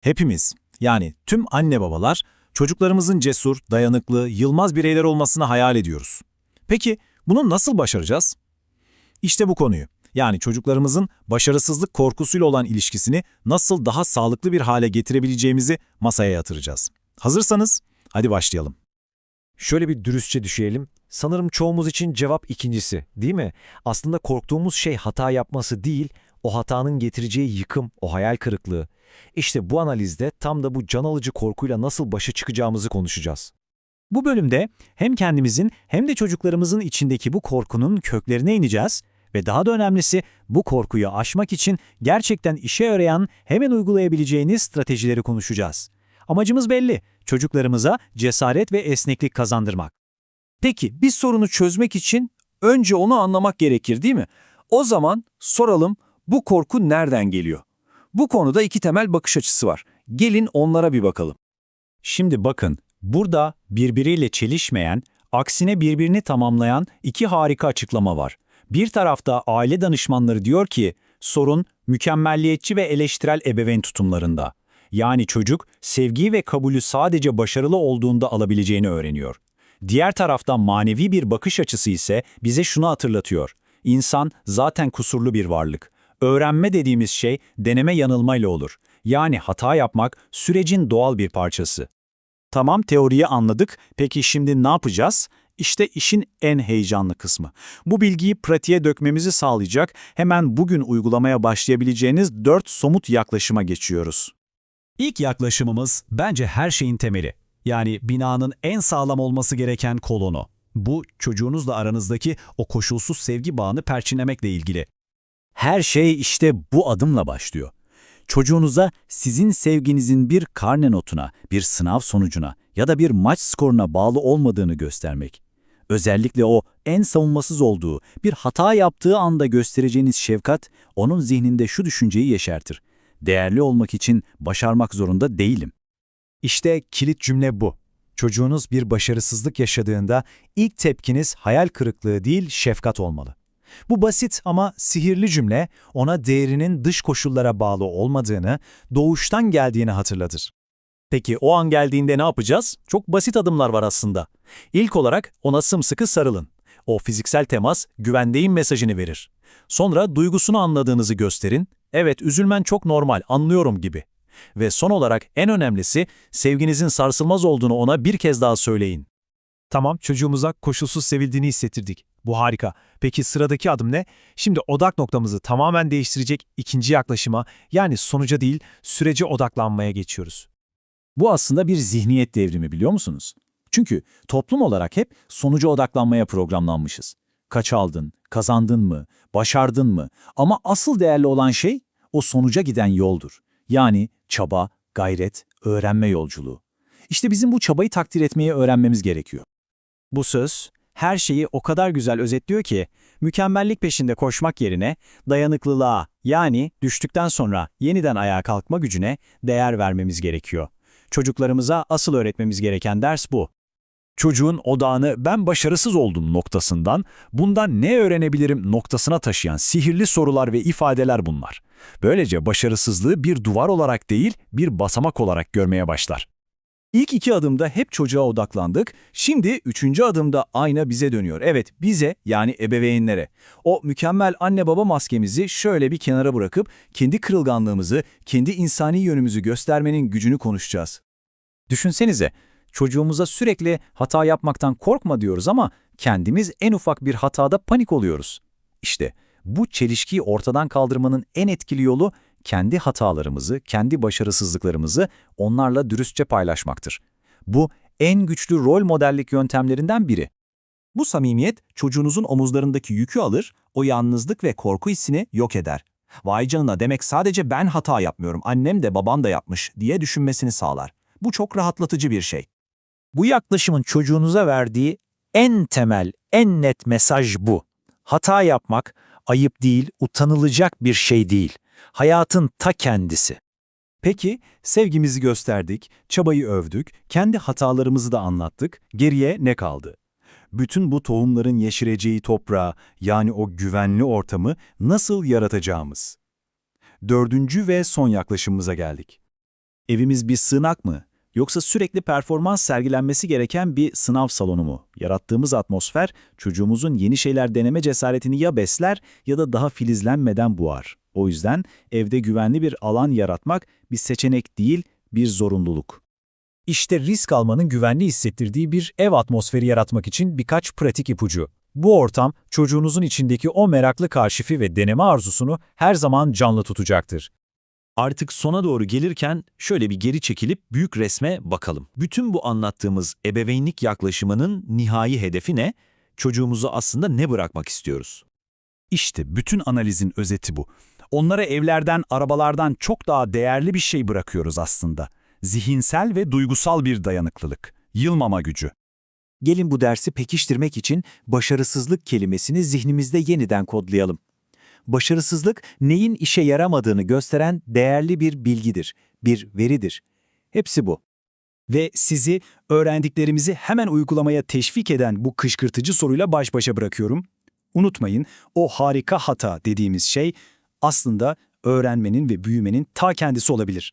Hepimiz, yani tüm anne babalar, çocuklarımızın cesur, dayanıklı, yılmaz bireyler olmasını hayal ediyoruz. Peki bunu nasıl başaracağız? İşte bu konuyu, yani çocuklarımızın başarısızlık korkusuyla olan ilişkisini nasıl daha sağlıklı bir hale getirebileceğimizi masaya yatıracağız. Hazırsanız hadi başlayalım. Şöyle bir dürüstçe düşeyelim. Sanırım çoğumuz için cevap ikincisi, değil mi? Aslında korktuğumuz şey hata yapması değil, o hatanın getireceği yıkım, o hayal kırıklığı. İşte bu analizde tam da bu can alıcı korkuyla nasıl başa çıkacağımızı konuşacağız. Bu bölümde hem kendimizin hem de çocuklarımızın içindeki bu korkunun köklerine ineceğiz ve daha da önemlisi bu korkuyu aşmak için gerçekten işe yarayan, hemen uygulayabileceğiniz stratejileri konuşacağız. Amacımız belli, çocuklarımıza cesaret ve esneklik kazandırmak. Peki bir sorunu çözmek için önce onu anlamak gerekir değil mi? O zaman soralım bu korku nereden geliyor? Bu konuda iki temel bakış açısı var. Gelin onlara bir bakalım. Şimdi bakın, burada birbiriyle çelişmeyen, aksine birbirini tamamlayan iki harika açıklama var. Bir tarafta aile danışmanları diyor ki, sorun mükemmelliyetçi ve eleştirel ebeveyn tutumlarında. Yani çocuk sevgiyi ve kabulü sadece başarılı olduğunda alabileceğini öğreniyor. Diğer taraftan manevi bir bakış açısı ise bize şunu hatırlatıyor. İnsan zaten kusurlu bir varlık. Öğrenme dediğimiz şey deneme yanılmayla olur. Yani hata yapmak sürecin doğal bir parçası. Tamam teoriyi anladık. Peki şimdi ne yapacağız? İşte işin en heyecanlı kısmı. Bu bilgiyi pratiğe dökmemizi sağlayacak hemen bugün uygulamaya başlayabileceğiniz 4 somut yaklaşıma geçiyoruz. İlk yaklaşımımız bence her şeyin temeli. Yani binanın en sağlam olması gereken kolonu. Bu çocuğunuzla aranızdaki o koşulsuz sevgi bağını perçinlemekle ilgili. Her şey işte bu adımla başlıyor. Çocuğunuza sizin sevginizin bir karne notuna, bir sınav sonucuna ya da bir maç skoruna bağlı olmadığını göstermek. Özellikle o en savunmasız olduğu, bir hata yaptığı anda göstereceğiniz şefkat, onun zihninde şu düşünceyi yeşertir. Değerli olmak için başarmak zorunda değilim. İşte kilit cümle bu. Çocuğunuz bir başarısızlık yaşadığında ilk tepkiniz hayal kırıklığı değil şefkat olmalı. Bu basit ama sihirli cümle ona değerinin dış koşullara bağlı olmadığını, doğuştan geldiğini hatırlatır. Peki o an geldiğinde ne yapacağız? Çok basit adımlar var aslında. İlk olarak ona sımsıkı sarılın. O fiziksel temas güvendeyim mesajını verir. Sonra duygusunu anladığınızı gösterin. Evet üzülmen çok normal, anlıyorum gibi. Ve son olarak en önemlisi sevginizin sarsılmaz olduğunu ona bir kez daha söyleyin. Tamam, çocuğumuza koşulsuz sevildiğini hissettirdik. Bu harika. Peki sıradaki adım ne? Şimdi odak noktamızı tamamen değiştirecek ikinci yaklaşıma, yani sonuca değil, sürece odaklanmaya geçiyoruz. Bu aslında bir zihniyet devrimi biliyor musunuz? Çünkü toplum olarak hep sonuca odaklanmaya programlanmışız. Kaç aldın, kazandın mı, başardın mı? Ama asıl değerli olan şey o sonuca giden yoldur. Yani çaba, gayret, öğrenme yolculuğu. İşte bizim bu çabayı takdir etmeyi öğrenmemiz gerekiyor. Bu söz her şeyi o kadar güzel özetliyor ki, mükemmellik peşinde koşmak yerine dayanıklılığa yani düştükten sonra yeniden ayağa kalkma gücüne değer vermemiz gerekiyor. Çocuklarımıza asıl öğretmemiz gereken ders bu. Çocuğun odağını ben başarısız oldum noktasından bundan ne öğrenebilirim noktasına taşıyan sihirli sorular ve ifadeler bunlar. Böylece başarısızlığı bir duvar olarak değil bir basamak olarak görmeye başlar. İlk iki adımda hep çocuğa odaklandık. Şimdi üçüncü adımda ayna bize dönüyor. Evet bize yani ebeveynlere. O mükemmel anne baba maskemizi şöyle bir kenara bırakıp kendi kırılganlığımızı, kendi insani yönümüzü göstermenin gücünü konuşacağız. Düşünsenize çocuğumuza sürekli hata yapmaktan korkma diyoruz ama kendimiz en ufak bir hatada panik oluyoruz. İşte bu çelişkiyi ortadan kaldırmanın en etkili yolu kendi hatalarımızı, kendi başarısızlıklarımızı onlarla dürüstçe paylaşmaktır. Bu en güçlü rol modellik yöntemlerinden biri. Bu samimiyet çocuğunuzun omuzlarındaki yükü alır, o yalnızlık ve korku hissini yok eder. Vay canına demek sadece ben hata yapmıyorum, annem de babam da yapmış diye düşünmesini sağlar. Bu çok rahatlatıcı bir şey. Bu yaklaşımın çocuğunuza verdiği en temel, en net mesaj bu. Hata yapmak ayıp değil, utanılacak bir şey değil. Hayatın ta kendisi. Peki, sevgimizi gösterdik, çabayı övdük, kendi hatalarımızı da anlattık, geriye ne kaldı? Bütün bu tohumların yeşereceği toprağı, yani o güvenli ortamı nasıl yaratacağımız? Dördüncü ve son yaklaşımımıza geldik. Evimiz bir sığınak mı? Yoksa sürekli performans sergilenmesi gereken bir sınav salonu mu? Yarattığımız atmosfer çocuğumuzun yeni şeyler deneme cesaretini ya besler ya da daha filizlenmeden boğar. O yüzden evde güvenli bir alan yaratmak bir seçenek değil, bir zorunluluk. İşte risk almanın güvenli hissettirdiği bir ev atmosferi yaratmak için birkaç pratik ipucu. Bu ortam çocuğunuzun içindeki o meraklı karşifi ve deneme arzusunu her zaman canlı tutacaktır. Artık sona doğru gelirken şöyle bir geri çekilip büyük resme bakalım. Bütün bu anlattığımız ebeveynlik yaklaşımının nihai hedefi ne? Çocuğumuzu aslında ne bırakmak istiyoruz? İşte bütün analizin özeti bu. Onlara evlerden, arabalardan çok daha değerli bir şey bırakıyoruz aslında. Zihinsel ve duygusal bir dayanıklılık, yılmama gücü. Gelin bu dersi pekiştirmek için başarısızlık kelimesini zihnimizde yeniden kodlayalım. Başarısızlık neyin işe yaramadığını gösteren değerli bir bilgidir, bir veridir. Hepsi bu. Ve sizi öğrendiklerimizi hemen uygulamaya teşvik eden bu kışkırtıcı soruyla baş başa bırakıyorum. Unutmayın, o harika hata dediğimiz şey aslında öğrenmenin ve büyümenin ta kendisi olabilir.